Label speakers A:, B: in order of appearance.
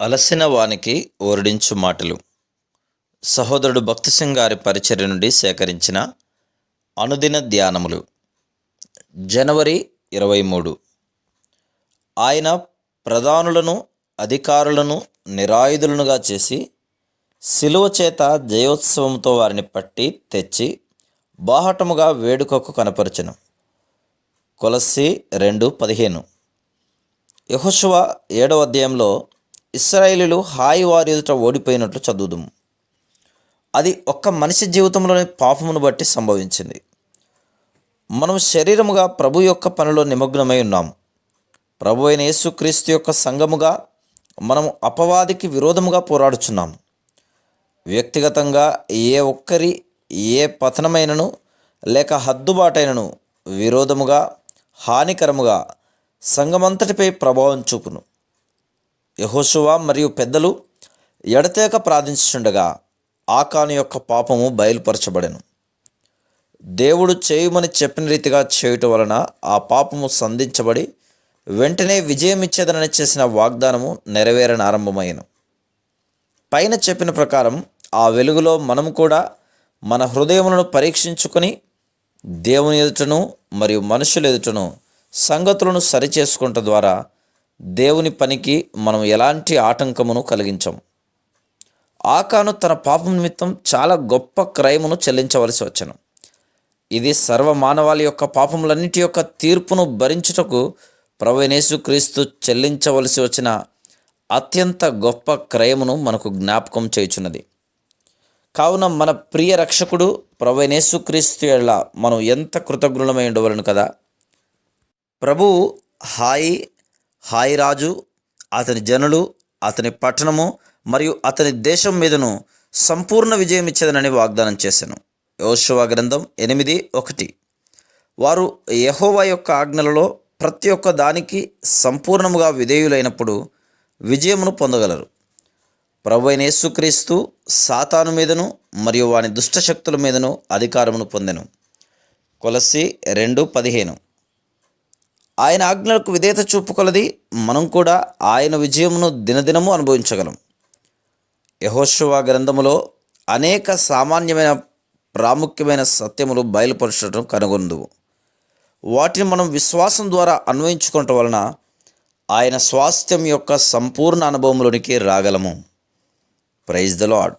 A: అలసిన వానికి ఓరడించు మాటలు. సహోదరుడు భక్తి సింగ్ గారి పరిచర్య నుండి సేకరించిన అనుదిన ధ్యానములు. జనవరి ఇరవై మూడు. ఆయన ప్రధానులను అధికారులను నిరాయుధులనుగా చేసి శిలువ చేత జయోత్సవంతో వారిని పట్టి తెచ్చి బాహటముగా వేడుకకు కనపరచను. కొలసి రెండు పదిహేను. యహుశువ ఏడవ అధ్యాయంలో ఇస్రాయేలీలు హాయి వారి ఎదుట ఓడిపోయినట్లు చదువుదాం అది ఒక్క మనిషి జీవితంలోని పాపమును బట్టి సంభవించింది. మనం శరీరముగా ప్రభు యొక్క పనిలో నిమగ్నమై ఉన్నాం. ప్రభు అయిన యేసుక్రీస్తు యొక్క సంఘముగా మనం అపవాదికి విరోధముగా పోరాడుచున్నాం. వ్యక్తిగతంగా ఏ ఒక్కరి ఏ పతనమైనను లేక హద్దుబాటైనను విరోధముగా హానికరముగా సంఘమంతటిపై ప్రభావం చూపును. యహోశువ మరియు పెద్దలు ఎడతేక ప్రార్థించుండగా ఆకాను యొక్క పాపము బయలుపరచబడెను. దేవుడు చేయమని చెప్పిన రీతిగా చేయటం వలన ఆ పాపము సంధించబడి వెంటనే విజయం ఇచ్చేదనని చేసిన వాగ్దానము నెరవేరని ఆరంభమైను పైన చెప్పిన ప్రకారం ఆ వెలుగులో మనం కూడా మన హృదయములను పరీక్షించుకొని దేవుని ఎదుటను మరియు మనుషుల ఎదుటను సంగతులను సరిచేసుకుంట ద్వారా దేవుని పనికి మనం ఎలాంటి ఆటంకమును కలిగించం? ఆకాను తన పాపం నిమిత్తం చాలా గొప్ప క్రయమును చెల్లించవలసి వచ్చను. ఇది సర్వ మానవాళి యొక్క పాపములన్నిటి యొక్క తీర్పును భరించుటకు ప్రవణేశు క్రీస్తు చెల్లించవలసి వచ్చిన అత్యంత గొప్ప క్రయమును మనకు జ్ఞాపకం చేయుచున్నది. కావున మన ప్రియ రక్షకుడు ప్రవణేశు క్రీస్తు ఎలా మనం ఎంత కృతజ్ఞులమై ఉండవలను కదా? ప్రభువు హాయి హాయి రాజు అతని జనులు అతని పట్టణము మరియు అతని దేశం మీదను సంపూర్ణ విజయం ఇచ్చేదనని వాగ్దానం చేశాను యోశువ గ్రంథం ఎనిమిది ఒకటి. వారు యహోవా యొక్క ఆజ్ఞలలో ప్రతి ఒక్క దానికి సంపూర్ణముగా విధేయులైనప్పుడు విజయమును పొందగలరు. ప్రభు అయిన యేసుక్రీస్తు సాతాను మీదను మరియు వాని దుష్టశక్తుల మీదను అధికారమును పొందెను. కొలసి రెండు పదిహేను. ఆయన ఆజ్ఞలకు విధేయత చూపుకొలది మనం కూడా ఆయన విజయమును దినదినము అనుభవించగలం. యహోశివ గ్రంథములో అనేక సామాన్యమైన ప్రాముఖ్యమైన సత్యములు బయలుపరచడం కనుగొందువు వాటిని మనం విశ్వాసం ద్వారా అన్వయించుకోవటం వలన ఆయన స్వాస్థ్యం యొక్క సంపూర్ణ అనుభవంలోనికి రాగలము. Praise the lord